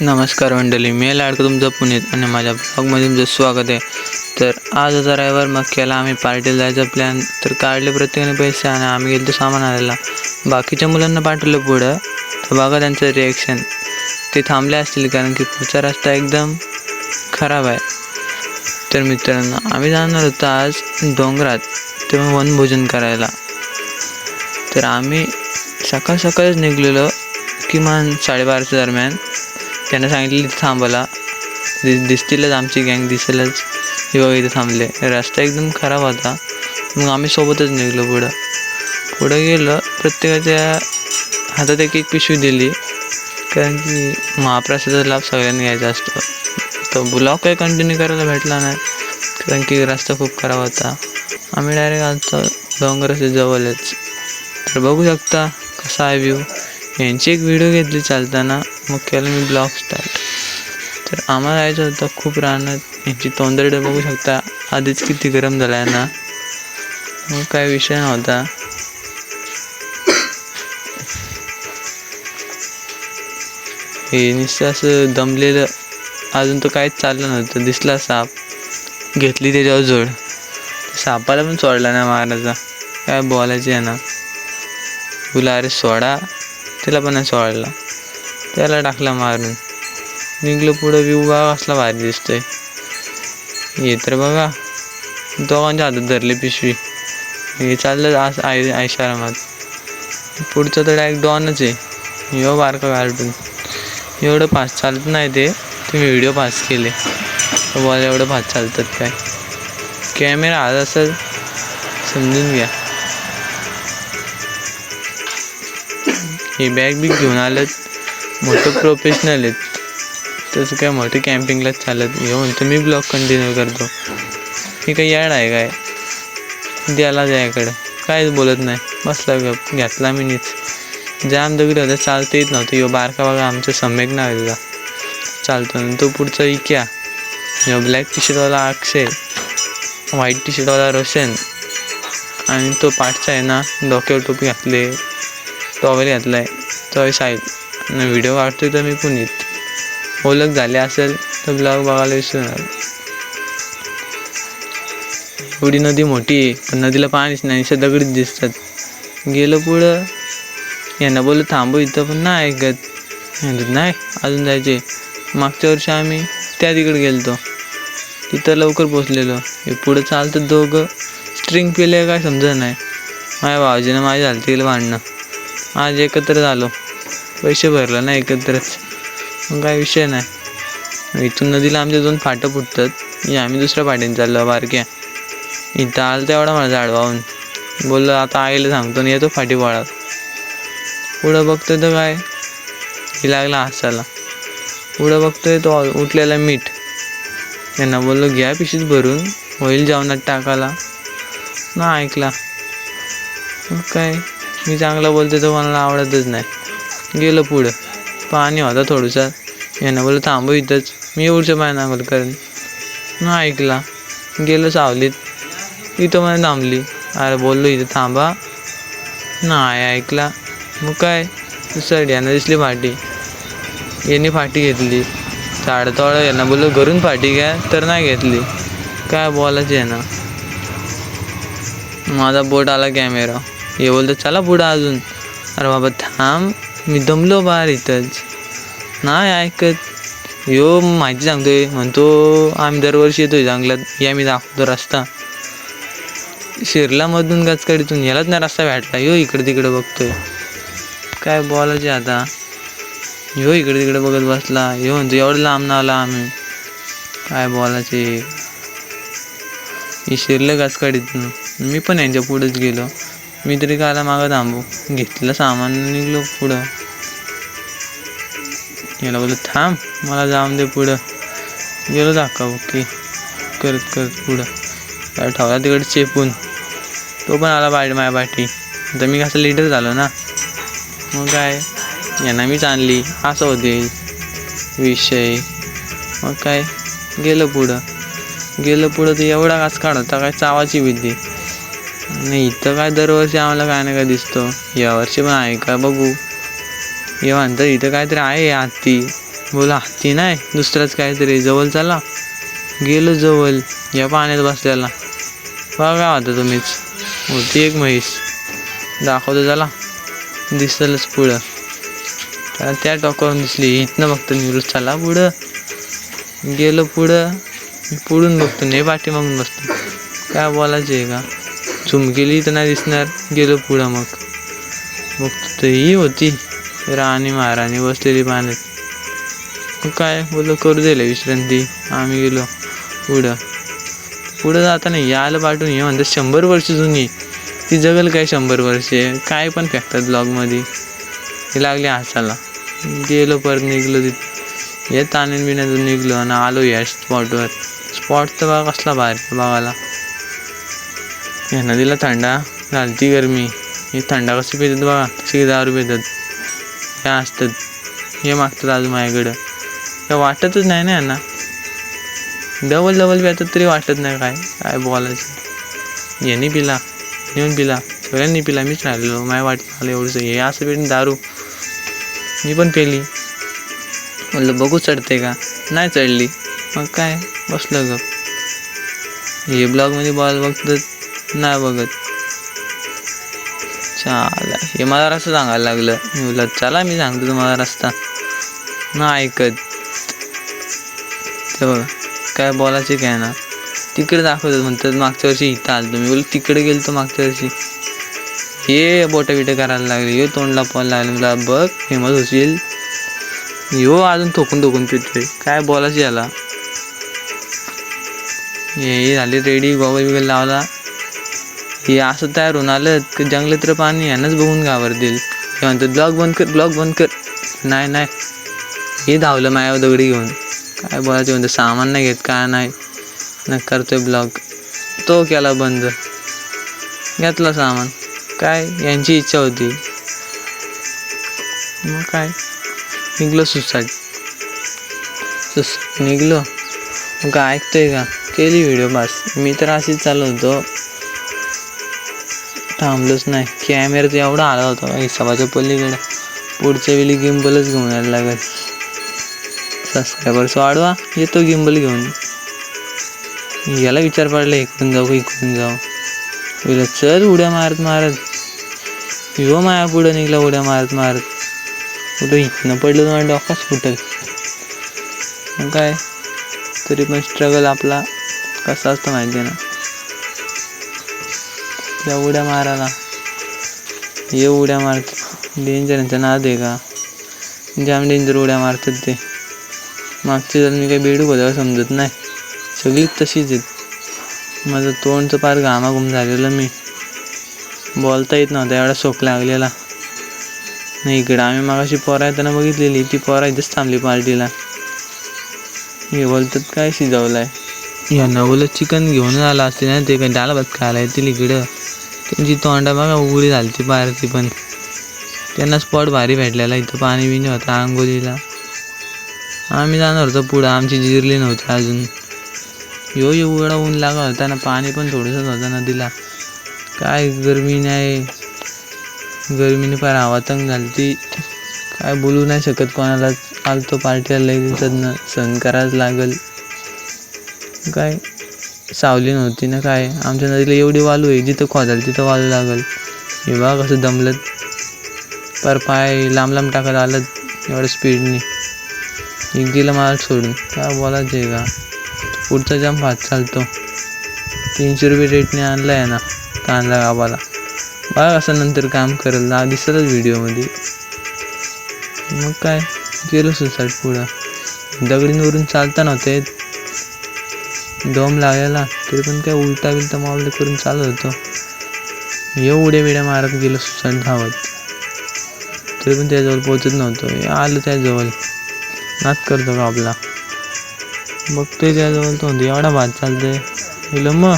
नमस्कार मंडळी मी लाडकं तुमचं पुण्यात आणि माझ्या ब्लॉगमध्ये तुमचं स्वागत आहे. तर आज होता रविवार मग केला आम्ही पार्टीला जायचा प्लॅन तर काढले प्रत्येकाने पैसे आणि आम्ही गेलो सामान आणायला. बाकीच्या मुलांना पाठवलं पुढं. तर बघा त्यांचं रिॲक्शन ते थांबले असतील कारण की पुढचा रस्ता एकदम खराब आहे. तर मित्रांनो आम्ही जाणार होतो आज डोंगरात. तेव्हा वनभोजन करायला. तर आम्ही सकाळ सकाळच निघलेलो किमान साडेबाराच्या दरम्यान. त्यानं सांगितलं इथं थांबायला. दिसतीलच आमची गँग दिसेलच. हे बघा इथं थांबले. रस्ता एकदम खराब होता. मग आम्ही सोबतच निघलो पुढं. पुढं गेलो प्रत्येकाच्या हातात एक एक पिशवी दिली. कारण की महाप्रसादाचा लाभ सगळ्यांनी घ्यायचा असतो. तो ब्लॉक काही कंटिन्यू करायला भेटला नाही. कारण की रस्ता खूप खराब होता. आम्ही डायरेक्ट आलतो डोंगराच्या जवळच. तर बघू शकता कसा आहे व्ह्यू यांची एक व्हिडिओ घेतली चालताना. मग केलं मी ब्लॉग स्टार्ट तर आम्हाला जायचं होतं खूप रानात. यांची तोंदरडे बघू शकता. आधीच किती गरम झाला आहे ना. मग काय विषय नव्हता. हे नुसतं असं दमलेलं. अजून तर काहीच चाललं नव्हतं. दिसला साप. घेतली त्याच्यावर जोड. सापाला पण सोडला ना महाराजा. काय बोलायचे आहे ना तुला अरे सोडा. त्याला पण नाही सोडला. त्याला टाकला मारून. निघलो पुढं व्यू बघा असला भारी दिसतोय. हे तर बघा. दोघांच्या हातात धरले पिशवी. हे चाललं आज आय आयशारामात पुढचं तर डायरेक्ट डॉनच आहे. यो बारका कार्टून एवढं फास्ट चालत नाही ते. तुम्ही व्हिडिओ पास केले. बोला एवढं फास्ट चालतात काय. कॅमेरा आज असेल समजून घ्या. हे बॅग बी घेऊन आलं मोठं प्रोफेशनल आहेत. तसं काय मोठे कॅम्पिंगलाच चालत घेऊन म्हणतो मी ब्लॉग कंटिन्यू करतो. हे काही याड आहे काय? द्याला द्याकडं काहीच बोलत नाही. बसला गप. घेतला मी नीच जाम दगडी होता. चालता येत नव्हतं. यो बारका बघा आमचं सम्यक नाव तुझा चालतो आणि तो पुढचा इक्या. यो ब्लॅक टी शर्टवाला अक्षय. व्हाईट टी शर्टवाला रोशन. आणि तो पाठचा आहे ना डोक्यावर टोपी घातले. टॉवेल घातला आहे तो आहे साहिल व्हिडिओ काढतोय तर मी पुनीत ओळख झाली असेल तर ब्लॉग बघायला विसरू नका. एवढी नदी मोठी आहे पण नदीला पाणीच नाही अशा दगडीच दिसतात. गेलो पुढं यांना बोललं थांबू इथं पण नाही ऐकत. नाही अजून जायचे. मागच्या वर्षी आम्ही त्या तिकडे गेलतो. तिथं लवकर पोचलेलो हे पुढं चालतं दोघं. स्ट्रिंग पिले काय समजत नाही. माझ्या भावाजीनं माझ्या झालं तिला भांडणं आज एकत्र झालो. पैसे भरलं ना एकत्रच. मग काय विषय नाही. इथून नदीला आमच्या दोन फाटं फुटतात. आम्ही दुसऱ्या फाट्याने चाललो बारक्या. इथं आलं तेवढा मला झाड वाहून बोललो आता आईला सांगतो आणि येतो फाटी पळत पुढं बघतोय तर काय? ही लागला हसायला. पुढं बघतोय तो उठलेला मीठ. त्यांना बोललो घ्या पिशीत भरून. होईल जेवणात टाकायला. ना ऐकला. मग काय? मी चांगला बोलते तो मला आवडतच नाही. गेलो पुढं. पाणी होता थोडंसं. यानं बोललं थांबू इथंच. मी एवढच्या पाय नांगल करेन. ना ऐकला. गेलो सावलीत. इथं मला थांबली. अरे बोललो इथं थांबा. नाही ऐकला. मग काय? दुसरं यानं दिसली फाटी. यांनी फाटी घेतली. साडेतोळा यांना बोललो घरून फाटी घ्या तर नाही घेतली. काय बोलायचं आहे ना माझा बोट आला कॅमेरा. हे बोलतो चला पुढं अजून. अरे बाबा थांब. मी दमलो बाहेर इथंच नाही ऐकत. यो माहिती सांगतोय. म्हणतो आम्ही दरवर्षी येतोय जंगलात. या मी दाखवतो रस्ता. शिरलामधून गचकडीतून यालाच नाही रस्ता भेटला. यो इकडे तिकडे बघतोय. काय बोलायचे आता? यो इकडे तिकडे बघत बसला. यो म्हणतो एवढं लांब ना आला आम्ही. काय बोलायचे? शिरलं गचकडीतून मी पण यांच्या पुढेच गेलो. मी तरी काला मागं थांबू. घेतलं सामान निघलो पुढं. याला बोललो थांब मला जाऊन दे पुढं. गेलो धाका ओके करत करत पुढं. त्याला ठेवला तिकडे चेपून. तो पण आला बाहेर माझ्या पाठी. तर मी कसं लिडर झालो ना? मग काय? यांना मीच आणली असं होते विषय. मग काय? गेलं पुढं. गेलं पुढं तर एवढा काच होता काय चावाची भीती नाही इथं काय दरवर्षी आम्हाला काय ना काय दिसतो. यावर्षी पण आहे का बघू. हे म्हणतात इथं काहीतरी आहे हत्ती. बोला ती नाही दुसराच काहीतरी जवळ चला. गेलो जवळ या पाण्यात बसल्याला बघा होता तुम्हीच. होती एक म्हैस. दाखवतो त्याला दिसलंच पुढं. त्याला त्या टॉकावरून दिसली. इथनं बघतो निवृत्त चला पुढं. गेलो पुढं. पुढून बघतो नाही पाठी मागून बसतो. काय बोलायचं आहे का? चुमकेली तर नाही दिसणार. गेलो पुढं मग. मग तर ही होती. राणी महाराणी बसलेली पाण्यात. मग काय? बोललो करू दिले विश्रांती. आम्ही गेलो पुढं. पुढं जाताना याला पाठवून हे म्हणतात शंभर वर्ष जुनी. ती जगल काय शंभर वर्षे? काय पण फेकतात ब्लॉगमध्ये. हे लागले हसायला. गेलो परत निघलो तिथं. हे ताणून बिण्यातून निघलो आणि आलो या स्पॉटवर स्पॉट तर बघा कसला बाहेर बघायला. या नदीला थंडा घालती गरमी. हे थंडा कशी पितात बघा? तशी दारू पितात हे असतात. हे मागतात आज माझ्याकडं. हे वाटतच नाही ना यांना. डबल डबल पितात तरी वाटत नाही काय? काय बोलायचं? यांनी पिला. येऊन पिला. सगळ्यांनी पिला. मीच राहिलेलो माझ्या वाटत आलं एवढंसं हे असं पिऊन दारू. मी पण पेली. म्हणलं बघू चढते का? नाही चढली. मग काय? बसलं ग हे ब्लॉगमध्ये बॉल बघतात. नाही बघत. चाला हे मला रस्ता सांगायला लागलं. मी बोललं चला मी सांगतो तुम्हाला रस्ता. नाही ऐकत. ते बघा काय बोलायचे काय ना तिकडे दाखवतात म्हणतात मागच्या वर्षी इथं आलं तुम्ही बोल तिकडे गेलो तर मागच्या वर्षी. हे बोटं बिटं करायला लागले हे तोंडला पण लागले. मला बघ फेमस होशील. यो अजून थोकून थोकून पितोय. काय बोलायचं याला. हे झाले रेडी गॉगल बिगल लावला. हे असं तयार होऊन आलं की जंगलात पाणी यानंच बघून घाबरतील. हे म्हणतात ब्लॉग बंद कर ब्लॉग बंद कर. नाही नाही. हे धावलं मायावर दगडी घेऊन. काय बोलायचं? म्हणतं सामान नाही घेत काय नाही. न करतोय ब्लॉग तो केला बंद. घेतला सामान. काय? यांची इच्छा होती. मग काय? निघलो सुसाट. सुस निघलो? मग काय ऐकतोय का? केली व्हिडिओ बस मी तर अशीच चालू होतो थांबलोच नाही. कॅमेरा तर एवढा आला होता हिसाबाच्या पलीकडे. पुढच्या वेळी गिम्बलच घेऊन यायला लागत सबस्क्रायबर्स वाढवा येतो गिम्बल घेऊन. याला विचार पडला इकडून जाऊ का इकडून जाऊ? बोला चल उड्या मारत मारत. यो माया पुढं निघला उड्या मारत मारत. कुठं इथनं पडलं तुम्हाला माझ्या डोकाच फुटल मग काय? तरी पण स्ट्रगल आपला कसा असतो माहिती आहे ना? त्या उड्या मारायला. ये उड्या मारत डेंजर यांचा नाद आहे का? जाम डेंजर उड्या मारतात ते. मागचे जर मी काही बेडू बघायला समजत नाही. सगळीच तशीच आहेत. माझं तोंडचं पार घामाघूम झालेलं मी. बोलता येत नव्हता एवढा सोक लागलेला. नाही इकडं आम्ही मागाशी पोरा येताना बघितलेली ती पोरा इथेच थांबली पार्टीला. हे बोलतात काय शिजवलं आहे या नवलं चिकन घेऊन आला असते ना ते काय डाळ भात खायला येतील इकडं. त्यांची तोंडा बघा उघडी झालती बाहेरची पारती पण. त्यांना स्पॉट भारी भेटलेला इथं पाणी बिणी होतं आंघोळीला. आम्ही जाणार होतो पुढं आमची जिरली नव्हती अजून. यो यो उघडा ऊन लागा होता ना पाणी पण थोडंसंच होतं नदीला. काय गरमी नाही. गरमीने फार आवातंग घालती झाली काय बोलू नाही शकत कोणाला. आलतो पार्टीला लई दिवसातनं सहन करायच लागल. काय? सावली नव्हती ना काय? आमच्या नदीला एवढी वालू आहे जिथं खोदाल तिथं वालू लागल. हे बघा कसं दमलं. पर पाय लांब लांब टाकत आलं एवढं स्पीडनी एक गेलं मला सोडून. काय बोलायचं आहे का? पुढचा जाम भात चालतो. तीनशे रुपये रेटने आणला आहे ना कांदा गावाला. बघा कसं नंतर काम करेल ना दिसतच व्हिडिओमध्ये मग काय? गेलो सुसाट पुढं. दगडींवरून चालता नव्हते दम लागलेला तरी पण काय उलटा बिलटा मावले करून चालत होतो. ये उड्या बिड्या मारत गेलो सुसाट धावत तरी पण त्याजवळ पोहोचत नव्हतो. हे आलो त्याजवळ नाच करतो का आपला? बघतोय त्याजवळ तो. म्हणतो एवढा भात चालतोय. गेलो मग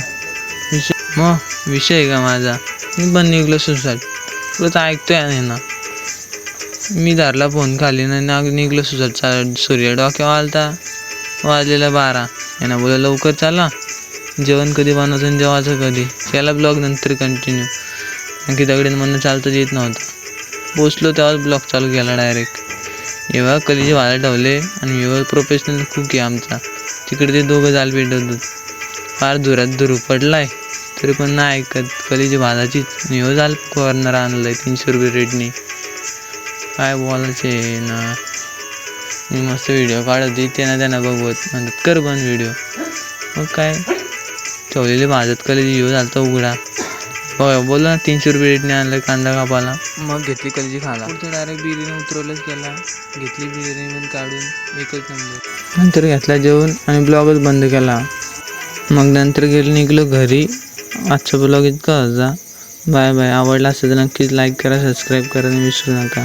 विषय मग विषय आहे का माझा? मी पण निघलो सुसाट तुला तर ऐकतोय आणि ना. मी धरला फोन खाली ना निघलो सुसाट चा सूर्य डोक्यावर आलता. वाजलेला बारा. यांना बोला लवकर चला. जेवण कधी बनवायचं आणि जेवायचं कधी? त्याला ब्लॉग नंतर कंटिन्यू आणखी दगडीन म्हणणं चालताच येत नव्हतं. पोचलो तेव्हाच ब्लॉग चालू केला डायरेक्ट एव्हा कलीचे वाला ठेवले आणि एव्हा प्रोफेशनल कुक आहे आमचा. तिकडे ते दोघं जाल पेटवतात फार धुरात धुरू पडलाय तरी पण नाही ऐकत. कलीची भाजाची निव जाल कॉर्नर आहे तीनशे रुपये रेटने. काय बोलायचे ना. मी मस्त व्हिडिओ काढत होती. त्यांना त्यांना बघवत. म्हणतात कर बंद व्हिडिओ मग काय? ठेवलेले भाजत कलेजी येऊ झालता उघडा. बघा बोल ना तीनशे रुपये रेटने आणलं कांदा कापाला मग घेतली कलेजी खाला पुढचं डायरेक्ट बिर्याणी उतरवलंच केला घेतली बिर्याणी पण काढून एकच नंबर नंतर घेतला जेवण आणि ब्लॉगच बंद केला. मग नंतर गेलो निघलो घरी. आजचा ब्लॉग इतका होता. Bye bye. आवडला असेल तर नक्कीच लाईक करा सबस्क्राईब करा आणि विसरू नका.